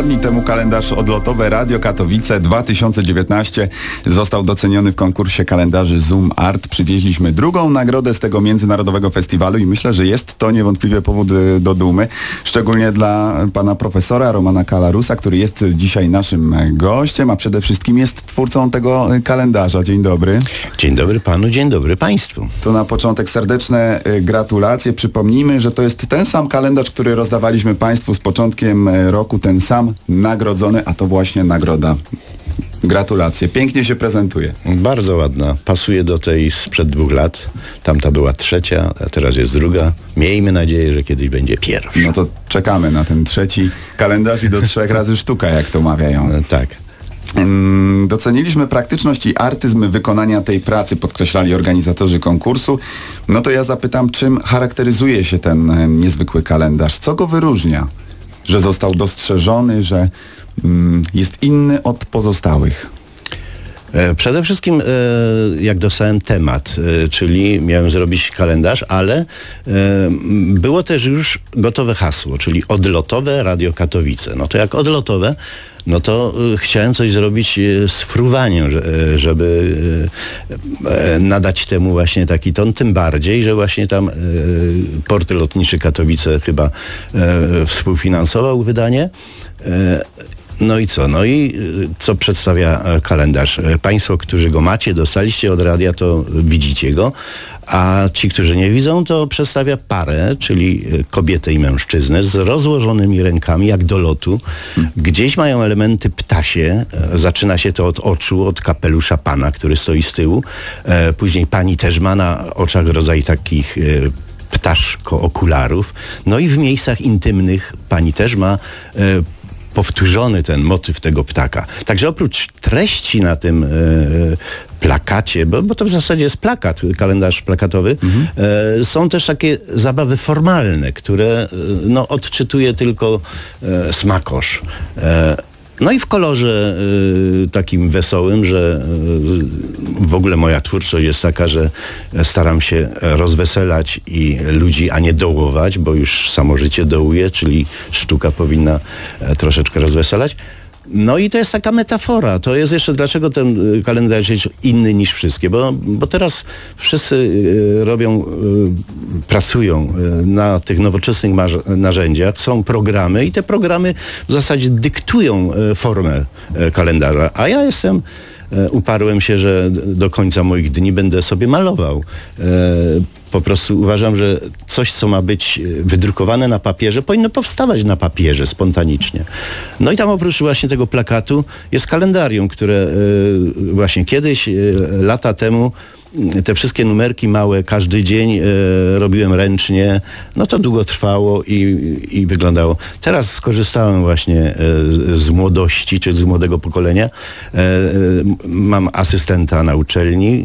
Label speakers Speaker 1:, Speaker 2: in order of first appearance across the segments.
Speaker 1: programu kalendarz odlotowy Radio Katowice 2019 został doceniony w konkursie kalendarzy Zoom Art. Przywieźliśmy drugą nagrodę z tego międzynarodowego festiwalu i myślę, że jest to niewątpliwie powód y, do dumy, szczególnie dla pana profesora Romana Kalarusa, który jest dzisiaj naszym gościem, a przede wszystkim jest twórcą tego y, kalendarza. Dzień dobry.
Speaker 2: Dzień dobry panu, dzień dobry państwu.
Speaker 1: To na początek serdeczne y, gratulacje. Przypomnijmy, że to jest ten sam kalendarz, który rozdawaliśmy państwu z początkiem roku, ten sam nagrodzony, a to właśnie nagroda. Gratulacje. Pięknie się prezentuje.
Speaker 2: Bardzo ładna. Pasuje do tej sprzed dwóch lat. Tamta była trzecia, a teraz jest druga. Miejmy nadzieję, że kiedyś będzie pierwsza.
Speaker 1: No to czekamy na ten trzeci kalendarz i do trzech razy sztuka, jak to mawiają.
Speaker 2: E, Tak.
Speaker 1: Mm, Doceniliśmy praktyczność i artyzm wykonania tej pracy, podkreślali organizatorzy konkursu. No to ja zapytam, czym charakteryzuje się ten e, niezwykły kalendarz? Co go wyróżnia? Że został dostrzeżony, że mm, jest inny od pozostałych.
Speaker 2: E, Przede wszystkim, e, jak dostałem temat, e, czyli miałem zrobić kalendarz, ale było też już gotowe hasło, czyli odlotowe Radio Katowice. No to jak odlotowe, no to chciałem coś zrobić z fruwaniem, że- żeby nadać temu właśnie taki ton, tym bardziej, że właśnie tam Port Lotniczy Katowice chyba współfinansował wydanie. No i co? No i y, co przedstawia e, kalendarz? E, Państwo, którzy go macie, dostaliście od radia, to widzicie go, a ci, którzy nie widzą, to przedstawia parę, czyli e, kobietę i mężczyznę z rozłożonymi rękami, jak do lotu. Gdzieś mają elementy ptasie. Zaczyna się to od oczu, od kapelusza pana, który stoi z tyłu. Później pani też ma na oczach rodzaj takich ptaszko okularów. No i w miejscach intymnych pani też ma powtórzony ten motyw tego ptaka. Także oprócz treści na tym e, plakacie, bo, bo to w zasadzie jest plakat, kalendarz plakatowy, e, są też takie zabawy formalne, które e, no, odczytuje tylko e, smakosz. No i w kolorze y, takim wesołym, że y, w ogóle moja twórczość jest taka, że staram się rozweselać i ludzi, a nie dołować, bo już samo życie dołuje, czyli sztuka powinna e, troszeczkę rozweselać. No i to jest taka metafora. To jest jeszcze, dlaczego ten y, kalendarz jest inny niż wszystkie? Bo, bo teraz wszyscy y, robią, y, pracują na tych nowoczesnych narzędziach. Są programy i te programy w zasadzie dyktują formę kalendarza. A ja jestem uparłem się, że do końca moich dni będę sobie malował. Po prostu uważam, że coś, co ma być e, wydrukowane na papierze, powinno powstawać na papierze spontanicznie. No i tam oprócz właśnie tego plakatu jest kalendarium, które e, właśnie kiedyś, e, lata temu, m, te wszystkie numerki małe, każdy dzień robiłem ręcznie. No to długo trwało i, i wyglądało. Teraz skorzystałem właśnie z młodości, czy z młodego pokolenia. Mam asystenta na uczelni,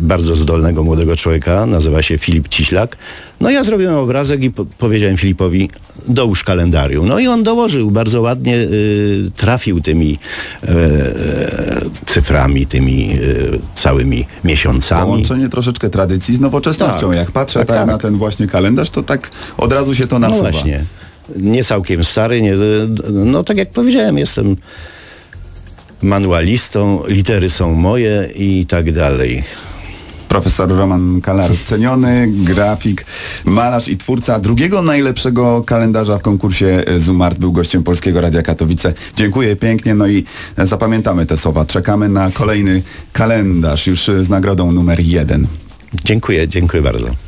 Speaker 2: bardzo zdolnego młodego człowieka, nazywa się Filip Ciślak. No ja zrobiłem obrazek i po powiedziałem Filipowi, dołóż kalendarium. No i on dołożył, bardzo ładnie y, trafił tymi e, e, cyframi, tymi e, całymi miesiącami.
Speaker 1: Połączenie troszeczkę tradycji z nowoczesnością.
Speaker 2: Tak.
Speaker 1: Jak patrzę Tak,
Speaker 2: tak,
Speaker 1: na ten właśnie kalendarz, to tak od razu się to
Speaker 2: No
Speaker 1: nasuwa.
Speaker 2: właśnie. Nie całkiem stary, nie, no tak jak powiedziałem, jestem manualistą, litery są moje i tak dalej.
Speaker 1: Profesor Roman Kalarus, ceniony grafik, malarz i twórca drugiego najlepszego kalendarza w konkursie Zoomart był gościem Polskiego Radia Katowice. Dziękuję pięknie, no i zapamiętamy te słowa. Czekamy na kolejny kalendarz już z nagrodą numer jeden.
Speaker 2: Dziękuję, dziękuję bardzo.